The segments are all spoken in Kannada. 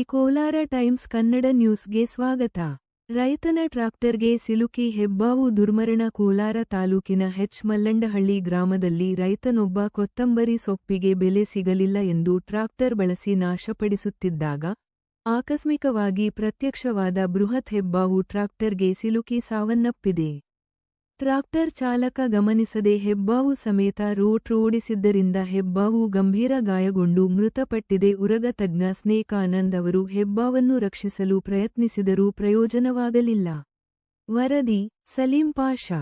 ದಿ ಕೋಲಾರ ಟೈಮ್ಸ್ ಕನ್ನಡ ನ್ಯೂಸ್ಗೆ ಸ್ವಾಗತ. ರೈತನ ಟ್ರಾಕ್ಟರ್ಗೆ ಸಿಲುಕಿ ಹೆಬ್ಬಾವು ದುರ್ಮರಣ ಕೋಲಾರ ತಾಲೂಕಿನ ಹೆಚ್ ಮಲ್ಲಂಡಹಳ್ಳಿ ಗ್ರಾಮದಲ್ಲಿ ರೈತನೊಬ್ಬ ಕೊತ್ತಂಬರಿ ಸೊಪ್ಪಿಗೆ ಬೆಲೆ ಸಿಗಲಿಲ್ಲ ಎಂದು ಟ್ರಾಕ್ಟರ್ ಬಳಸಿ ನಾಶಪಡಿಸುತ್ತಿದ್ದಾಗ, ಆಕಸ್ಮಿಕವಾಗಿ ಪ್ರತ್ಯಕ್ಷವಾದ ಬೃಹತ್ ಹೆಬ್ಬಾವು ಟ್ರಾಕ್ಟರ್ಗೆ ಸಿಲುಕಿ ಸಾವನ್ನಪ್ಪಿದೆ. ಟ್ರಾಕ್ಟರ್ ಚಾಲಕ ಗಮನಿಸದೆ ಹೆಬ್ಬಾವು ಸಮೇತ ರೋಟ್ ರೋಡಿಸಿದ್ದರಿಂದ ಹೆಬ್ಬಾವು ಗಂಭೀರ ಗಾಯಗೊಂಡು ಮೃತಪಟ್ಟಿದೆ. ಉರಗ ತಜ್ಞ ಸ್ನೇಕ್ ಅವರು ಹೆಬ್ಬಾವನ್ನು ರಕ್ಷಿಸಲು ಪ್ರಯತ್ನಿಸಿದರೂ ಪ್ರಯೋಜನವಾಗಲಿಲ್ಲ. ವರದಿ, ಸಲೀಂ ಪಾಷಾ.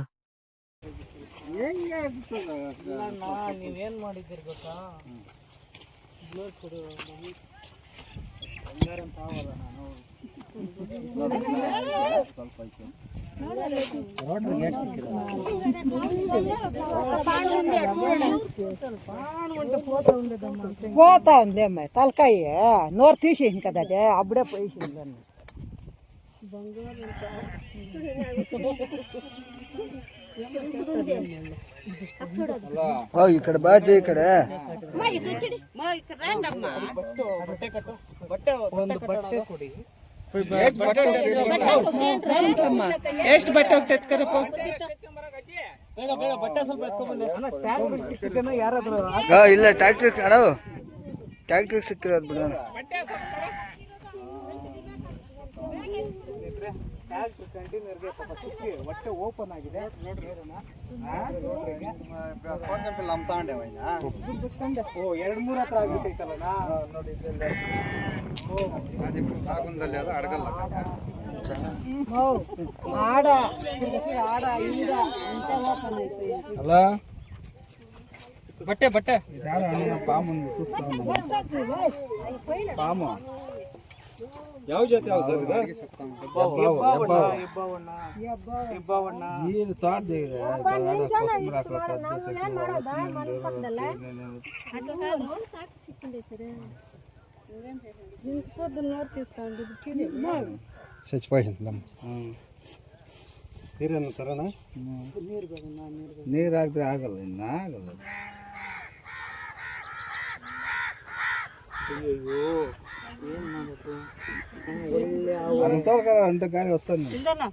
పోతా ఉంది అమ్మాయి తలకాయ నోరు తీసేసింది కదా అదే అప్పుడే పోయేసింది అమ్మాయి ఇక్కడ బాగా ఇక్కడ బట్టే కట్టు బట్టే బట్టే కొడి ಎಷ್ಟು ಬಟ್ಟೆ ಹೋಗ್ತೈತೆ ಕರಪ್ಪ ಇಲ್ಲ ಟ್ಯಾಕ್ಟ್ರಿ ಅಣ್ಣ ಸಿಕ್ಕಿರೋದು ಬಿಡ ಟ್ಯಾಬ್ಲೆಟ್ ಕಂಟೈನರ್ಗೆ ಪಾಪ ಸಿಕ್ಕಿ ಹೊಟ್ಟೆ ಓಪನ್ ಆಗಿದೆ. ಎರಡ್ ಮೂರ್ ಹತ್ರ ಆಗ್ಬಿಟ್ಟೈತಲ್ಲ ನೋಡಿ ಅಲ್ಲ? ಬಟ್ಟೆ ಬಟ್ಟೆ. ಪಾಮು ಯಾವ ಜಾತಿ ಯಾವ ಸರ್ ಇದು? ಸಾಧ್ಯ ಇದೆ ಇಬ್ಬಾವಣ್ಣ ನೀರು ತಾಡ್ದೆ చచ్చిపోయింది ನೀರನ್ನು ತರೋಣ ನೀರು ಹಾಕಿದ್ರೆ ಆಗಲ್ಲ ಇನ್ನು ಆಗಲ್ಲ ಅಯ್ಯೋ ಏನ್ ಮಾಡೋದು అంత గాలి వస్తుంది ఇందన్నా